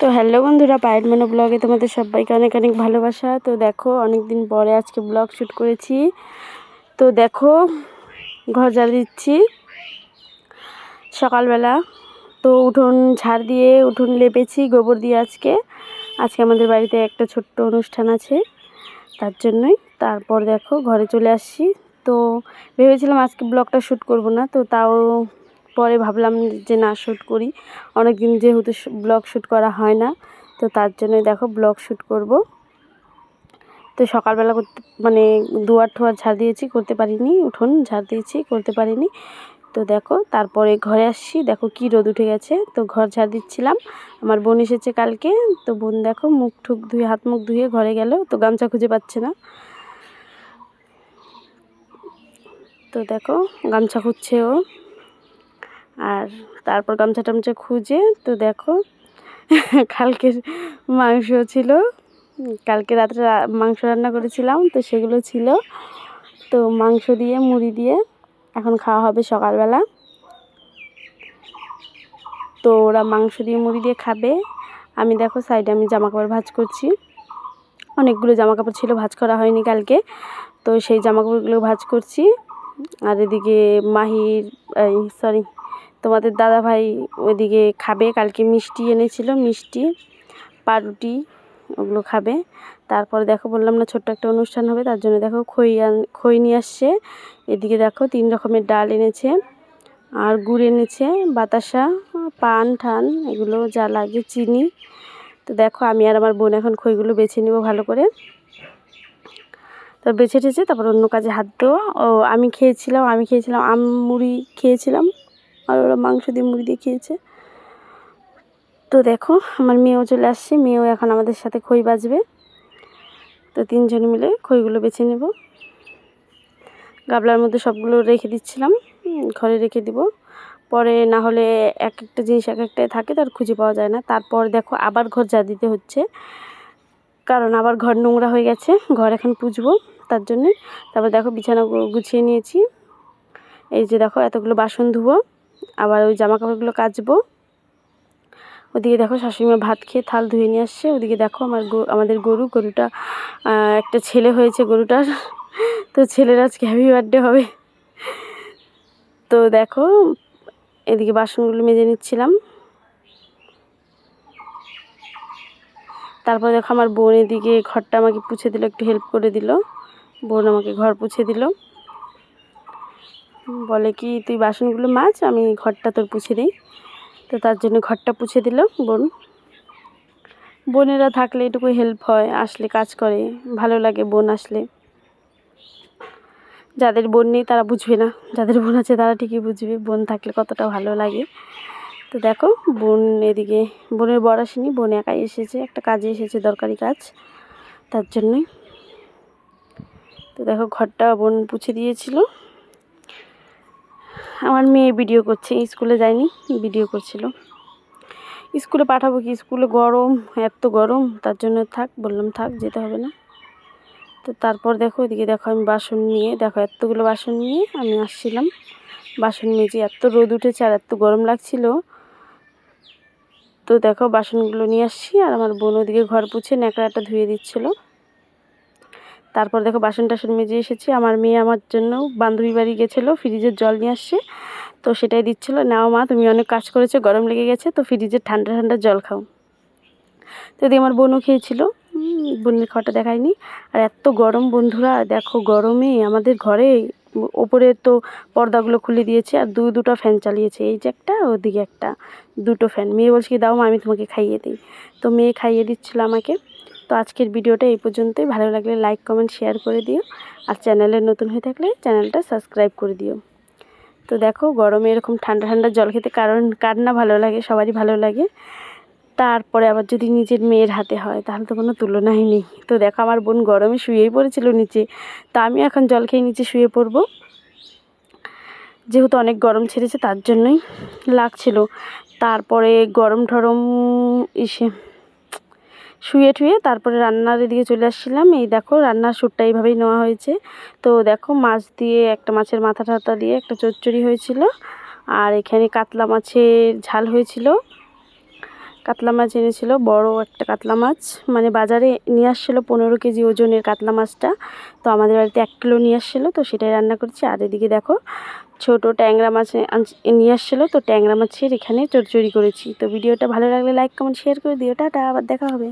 তো হ্যালো বন্ধুরা পায়ের মেনো ব্লগে তোমাদের সবাইকে অনেক অনেক ভালোবাসা। তো দেখো অনেক দিন পরে আজকে ব্লগ শ্যুট করেছি। তো দেখো, ঘর ঝাড় দিচ্ছি সকালবেলা। তো উঠোন ঝাড় দিয়ে উঠোন লেপেছি গোবর দিয়ে আজকে। আজকে আমাদের বাড়িতে একটা ছোট্ট অনুষ্ঠান আছে, তার জন্যই। তারপর দেখো, ঘরে চলে আসছি। তো ভেবেছিলাম আজকে ব্লগটা শ্যুট করব না, তো তাও পরে ভাবলাম যে না শ্যুট করি। অনেক দিন যেহেতু ব্লগ শ্যুট করা হয় না, তো তার জন্যই দেখো ব্লগ শ্যুট করব। তো সকালবেলা করতে মানে দুয়ার ঠোয়ার ঝাড় দিয়েছি, করতে পারিনি, উঠোন ঝাড় দিয়েছি, করতে পারিনি। তো দেখো, তারপরে ঘরে আসছি, দেখো কি রোদ উঠে গেছে। তো ঘর ঝাড় দিচ্ছিলাম। আমার বোন এসেছে কালকে, তো বোন দেখো মুখ ঠুক ধুয়ে, হাত মুখ ধুয়ে ঘরে গেল, তো গামছা খুঁজে পাচ্ছে না। তো দেখো, গামছা খুঁজছে ও। আর তারপর গামছা টামছা খুঁজে তো দেখো, কালকের মাংস ছিল। কালকে রাত্রে মাংস রান্না করেছিলাম তো সেগুলো ছিল। তো মাংস দিয়ে, মুড়ি দিয়ে এখন খাওয়া হবে সকালবেলা। তো ওরা মাংস দিয়ে, মুড়ি দিয়ে খাবে। আমি দেখো সাইডে আমি জামা কাপড় ভাজ করছি। অনেকগুলো জামা কাপড় ছিল, ভাজ করা হয়নি কালকে। তো সেই জামা কাপড়গুলো ভাজ করছি। আর এদিকে মাহির সরি তোমাদের দাদা ভাই ওইদিকে খাবে, কালকে মিষ্টি এনেছিল, মিষ্টি পাউরুটি ওগুলো খাবে। তারপরে দেখো বললাম না, ছোট্ট একটা অনুষ্ঠান হবে, তার জন্য দেখো খই খই নিয়ে আসছে। এদিকে দেখো তিন রকমের ডাল এনেছে, আর গুড় এনেছে, বাতাসা, পান ঠান, এগুলো যা লাগে চিনি। তো দেখো আমি আর আমার বোন এখন খইগুলো বেছে নিব ভালো করে। তো বেছে টেছে, তারপর অন্য কাজে হাত দেওয়া। ও, আমি খেয়েছিলাম আমি খেয়েছিলাম, আম মুড়ি খেয়েছিলাম। আর ওরা মাংস দিয়ে মুড়ি দিয়ে খেয়েছে। তো দেখো, আমার মেয়েও চলে আসছে। মেয়েও এখন আমাদের সাথে খই বাজবে। তো তিনজন মিলে খইগুলো বেছে নেব। গাবলার মধ্যে সবগুলো রেখে দিচ্ছিলাম। ঘরে রেখে দিব। পরে না হলে এক একটা জিনিস এক একটাই থাকে, তার খুঁজে পাওয়া যায় না। তারপর দেখো, আবার ঘর যা দিতে হচ্ছে। কারণ আবার ঘর নোংরা হয়ে গেছে। ঘর এখন পুজবো তার জন্যে। তারপর দেখো, বিছানা গুছিয়ে নিয়েছি। এই যে দেখো, এতগুলো বাসন ধুবো। আবার ওই জামা কাপড়গুলো কাচবো। ওদিকে দেখো শাশুড়িমা ভাত খেয়ে থাল ধুয়ে নিয়ে আসছে। ওদিকে দেখো আমার আমাদের গরু, গরুটা একটা ছেলে হয়েছে গরুটার। তো ছেলের আজকে হ্যাপি বার্থডে হবে। তো দেখো, এদিকে বাসনগুলো মেজে নিচ্ছিলাম। তারপর দেখো আমার বোন এদিকে ঘরটা আমাকে পুছে দিল, একটু হেল্প করে দিল। বোন আমাকে ঘর পুছে দিল। বলে কি, তুই বাসনগুলো মাছ আমি ঘরটা তোর পুছে দিই। তো তার জন্য ঘরটা পুছে দিল বোন। বোনেরা থাকলে এটুকু হেল্প হয়, আসলে কাজ করে, ভালো লাগে বোন আসলে। যাদের বোন নেই তারা বুঝবে না, যাদের বোন আছে তারা ঠিকই বুঝবে, বোন থাকলে কতটা ভালো লাগে। তো দেখো, বোন এদিকে, বোনের বর আসেনি, বোন একাই এসেছে, একটা কাজে এসেছে, দরকারি কাজ, তার জন্যই। তো দেখো, ঘরটা বোন পুছে দিয়েছিল। আমার মেয়ে ভিডিও করছে, স্কুলে যায়নি ভিডিও করছিল। স্কুলে পাঠাবো কি? স্কুলে গরম, এত গরম, তার জন্য থাক, বললাম থাক, যেতে হবে না। তো তারপর দেখো, এদিকে দেখো, আমি বাসন নিয়ে, দেখো এতগুলো বাসন নিয়ে আমি আসছিলাম। বাসন মেজে এত রোদ উঠেছে আর এত গরম লাগছিল। তো দেখো, বাসনগুলো নিয়ে আসছি আর আমার বোন ওদিকে ঘর পুছে ন্যাকড়াটা ধুয়ে দিচ্ছিল। তারপর দেখো বাসন টাসন মেজে এসেছি। আমার মেয়ে আমার জন্য বান্ধবী বাড়ি গেছিল, ফ্রিজের জল নিয়ে আসছে। তো সেটাই দিচ্ছিল, নাও মা, তুমি অনেক কাজ করেছ, গরম লেগে গেছে, তো ফ্রিজের ঠান্ডা ঠান্ডা জল খাও। তো দিয়ে আমার বোনও খেয়েছিল। বোনের খাওয়াটা দেখায়নি। আর এত গরম বন্ধুরা, দেখো গরমে আমাদের ঘরে ওপরে তো পর্দাগুলো খুলে দিয়েছে, আর দু, দুটো ফ্যান চালিয়েছে। এই যে একটা, ওদিকে একটা, দুটো ফ্যান। মেয়ে বলছে কি, দাও মা, আমি তোমাকে খাইয়ে দিই। তো মেয়ে খাইয়ে দিচ্ছিল আমাকে। তো আজকের ভিডিওটা এই পর্যন্তই। ভালো লাগলে লাইক কমেন্ট শেয়ার করে দিও। আর চ্যানেলে নতুন হয়ে থাকলে চ্যানেলটা সাবস্ক্রাইব করে দিও। তো দেখো, গরমে এরকম ঠান্ডা ঠান্ডা জল খেতে কারণ কার না ভালো লাগে, সবারই ভালো লাগে। তারপরে আবার যদি নিজের মেয়ের হাতে হয়, তাহলে তো কোনো তুলনাই নেই। তো দেখো, আমার বোন গরমে শুয়েই পড়েছিল নিচে। তা আমি এখন জল খেয়ে নিচে শুয়ে পড়ব। যেহেতু অনেক গরম ছেড়েছে, তার জন্যই লাগছিল। তারপরে গরম ঠরম ইসে শুয়ে টুয়ে তারপরে রান্নার দিকে চলে আসছিলাম। এই দেখো রান্নার সুরটা এইভাবেই নেওয়া হয়েছে। তো দেখো মাছ দিয়ে একটা মাছের মাথা টাথা দিয়ে একটা চচ্চড়ি হয়েছিল। আর এখানে কাতলা মাছের ঝাল হয়েছিল। কাতলা মাছ এনেছিল, বড় একটা কাতলা মাছ। মানে বাজারে নিয়ে আসছিল পনেরো কেজি ওজনের কাতলা মাছটা। তো আমাদের বাড়িতে এক কিলো নিয়ে আসছিল, তো সেটাই রান্না করছি। আর এদিকে দেখো ছোট ট্যাংরা মাছ নিয়ে আসছিল, তো ট্যাংরা মাছের এখানে চচ্চড়ি করেছি। তো ভিডিওটা ভালো লাগলে লাইক কমেন্ট শেয়ার করে দিও। টাটা, আবার দেখা হবে।